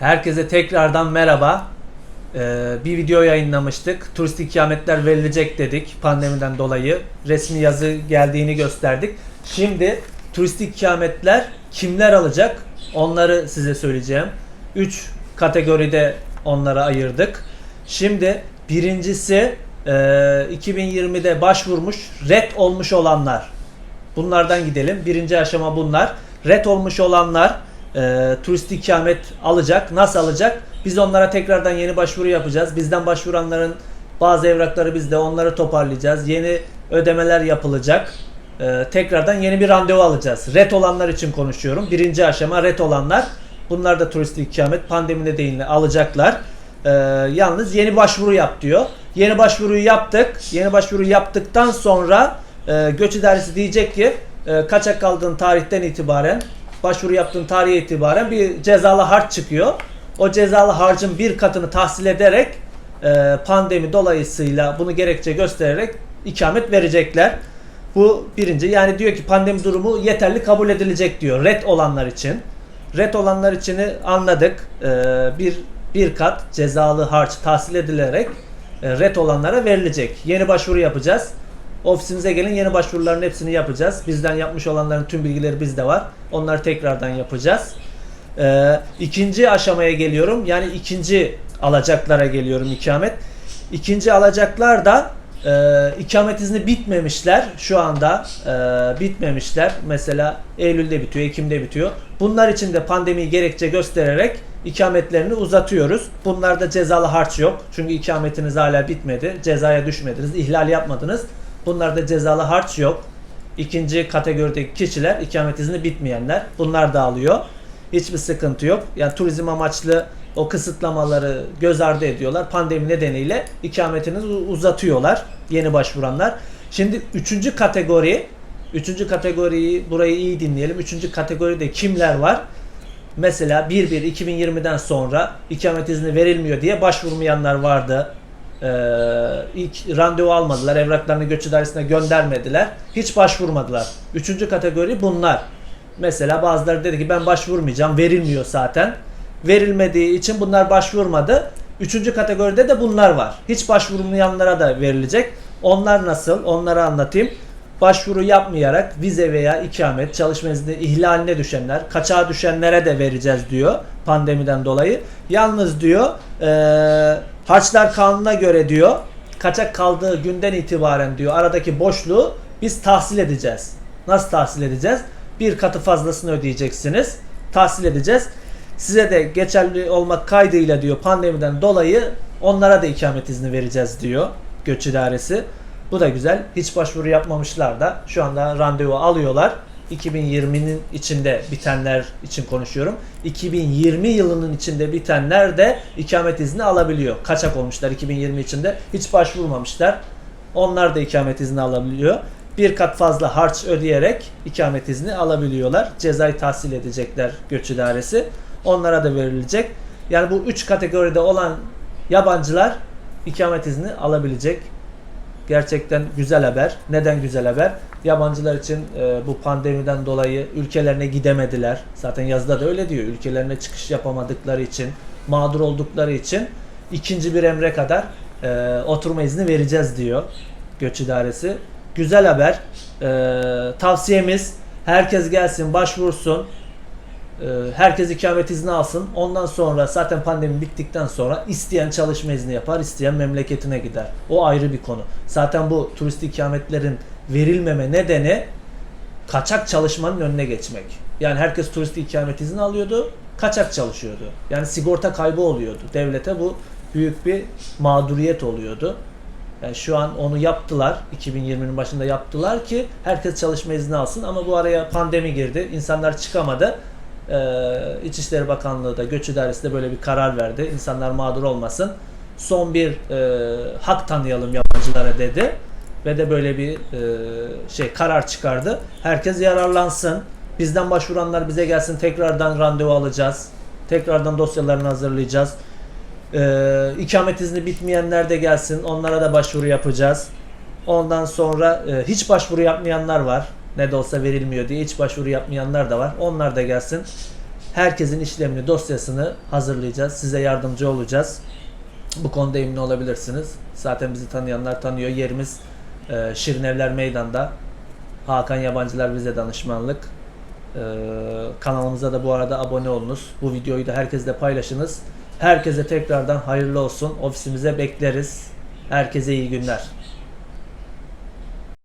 Herkese tekrardan merhaba. Ee, bir video yayınlamıştık. Turistik ikametler verilecek dedik pandemiden dolayı. Resmi yazı geldiğini gösterdik. Şimdi turistik ikametler kimler alacak? Onları size söyleyeceğim. 3 kategoride onlara ayırdık. Şimdi birincisi e, 2020'de başvurmuş, red olmuş olanlar. Bunlardan gidelim. Birinci aşama bunlar. Red olmuş olanlar e, turistik ikamet alacak. Nasıl alacak? Biz onlara tekrardan yeni başvuru yapacağız. Bizden başvuranların bazı evrakları bizde onları toparlayacağız. Yeni ödemeler yapılacak. E, tekrardan yeni bir randevu alacağız. Red olanlar için konuşuyorum. Birinci aşama red olanlar. Bunlar da turistik ikamet pandemi nedeniyle alacaklar. E, yalnız yeni başvuru yap diyor. Yeni başvuruyu yaptık. Yeni başvuru yaptıktan sonra e, göç idaresi diyecek ki e, kaçak kaldığın tarihten itibaren başvuru yaptığın tarihe itibaren bir cezalı harç çıkıyor. O cezalı harcın bir katını tahsil ederek e, pandemi dolayısıyla bunu gerekçe göstererek ikamet verecekler. Bu birinci. Yani diyor ki pandemi durumu yeterli kabul edilecek diyor. Red olanlar için. Red olanlar içini anladık. E, bir bir kat cezalı harç tahsil edilerek e, red olanlara verilecek. Yeni başvuru yapacağız. Ofisimize gelin yeni başvuruların hepsini yapacağız. Bizden yapmış olanların tüm bilgileri bizde var. Onları tekrardan yapacağız. Ee, ikinci aşamaya geliyorum. Yani ikinci alacaklara geliyorum ikamet. İkinci alacaklar da e, ikamet izni bitmemişler şu anda e, bitmemişler. Mesela Eylül'de bitiyor, Ekim'de bitiyor. Bunlar için de pandemiyi gerekçe göstererek ikametlerini uzatıyoruz. Bunlarda cezalı harç yok. Çünkü ikametiniz hala bitmedi. Cezaya düşmediniz, ihlal yapmadınız. Bunlarda cezalı harç yok. İkinci kategorideki kişiler ikamet izni bitmeyenler. Bunlar da alıyor. Hiçbir sıkıntı yok. Yani turizm amaçlı o kısıtlamaları göz ardı ediyorlar. Pandemi nedeniyle ikametini uzatıyorlar yeni başvuranlar. Şimdi üçüncü kategori Üçüncü kategoriyi burayı iyi dinleyelim. Üçüncü kategoride kimler var? Mesela 1-1-2020'den sonra ikamet izni verilmiyor diye başvurmayanlar vardı. Ee, ilk randevu almadılar. Evraklarını göç idaresine göndermediler. Hiç başvurmadılar. Üçüncü kategori bunlar. Mesela bazıları dedi ki ben başvurmayacağım. Verilmiyor zaten. Verilmediği için bunlar başvurmadı. Üçüncü kategoride de bunlar var. Hiç başvurmayanlara da verilecek. Onlar nasıl? Onları anlatayım. Başvuru yapmayarak vize veya ikamet, çalışma izni ihlaline düşenler, kaçağa düşenlere de vereceğiz diyor pandemiden dolayı. Yalnız diyor eee Harçlar kanuna göre diyor kaçak kaldığı günden itibaren diyor aradaki boşluğu biz tahsil edeceğiz. Nasıl tahsil edeceğiz? Bir katı fazlasını ödeyeceksiniz. Tahsil edeceğiz. Size de geçerli olmak kaydıyla diyor pandemiden dolayı onlara da ikamet izni vereceğiz diyor göç idaresi. Bu da güzel. Hiç başvuru yapmamışlar da şu anda randevu alıyorlar. 2020'nin içinde bitenler için konuşuyorum. 2020 yılının içinde bitenler de ikamet izni alabiliyor. Kaçak olmuşlar 2020 içinde. Hiç başvurmamışlar. Onlar da ikamet izni alabiliyor. Bir kat fazla harç ödeyerek ikamet izni alabiliyorlar. Cezayı tahsil edecekler göç idaresi. Onlara da verilecek. Yani bu üç kategoride olan yabancılar ikamet izni alabilecek. Gerçekten güzel haber. Neden güzel haber? Yabancılar için e, bu pandemiden dolayı ülkelerine gidemediler. Zaten yazıda da öyle diyor. Ülkelerine çıkış yapamadıkları için, mağdur oldukları için ikinci bir emre kadar e, oturma izni vereceğiz diyor göç idaresi. Güzel haber. E, tavsiyemiz herkes gelsin, başvursun. E, herkes ikamet izni alsın. Ondan sonra zaten pandemi bittikten sonra isteyen çalışma izni yapar, isteyen memleketine gider. O ayrı bir konu. Zaten bu turist ikametlerin verilmeme nedeni kaçak çalışmanın önüne geçmek. Yani herkes turist ikamet izni alıyordu, kaçak çalışıyordu. Yani sigorta kaybı oluyordu. Devlete bu büyük bir mağduriyet oluyordu. Yani şu an onu yaptılar. 2020'nin başında yaptılar ki herkes çalışma izni alsın ama bu araya pandemi girdi. İnsanlar çıkamadı. Ee, İçişleri Bakanlığı da Göç İdaresi de böyle bir karar verdi. İnsanlar mağdur olmasın. Son bir e, hak tanıyalım yabancılara dedi. Ve de böyle bir e, şey karar çıkardı. Herkes yararlansın. Bizden başvuranlar bize gelsin. Tekrardan randevu alacağız. Tekrardan dosyalarını hazırlayacağız. E, ikamet izni bitmeyenler de gelsin. Onlara da başvuru yapacağız. Ondan sonra e, hiç başvuru yapmayanlar var. Ne de olsa verilmiyor diye hiç başvuru yapmayanlar da var. Onlar da gelsin. Herkesin işlemini, dosyasını hazırlayacağız. Size yardımcı olacağız. Bu konuda emin olabilirsiniz. Zaten bizi tanıyanlar tanıyor. Yerimiz e, Şirinevler Meydan'da. Hakan Yabancılar Vize Danışmanlık. E, kanalımıza da bu arada abone olunuz. Bu videoyu da herkesle paylaşınız. Herkese tekrardan hayırlı olsun. Ofisimize bekleriz. Herkese iyi günler.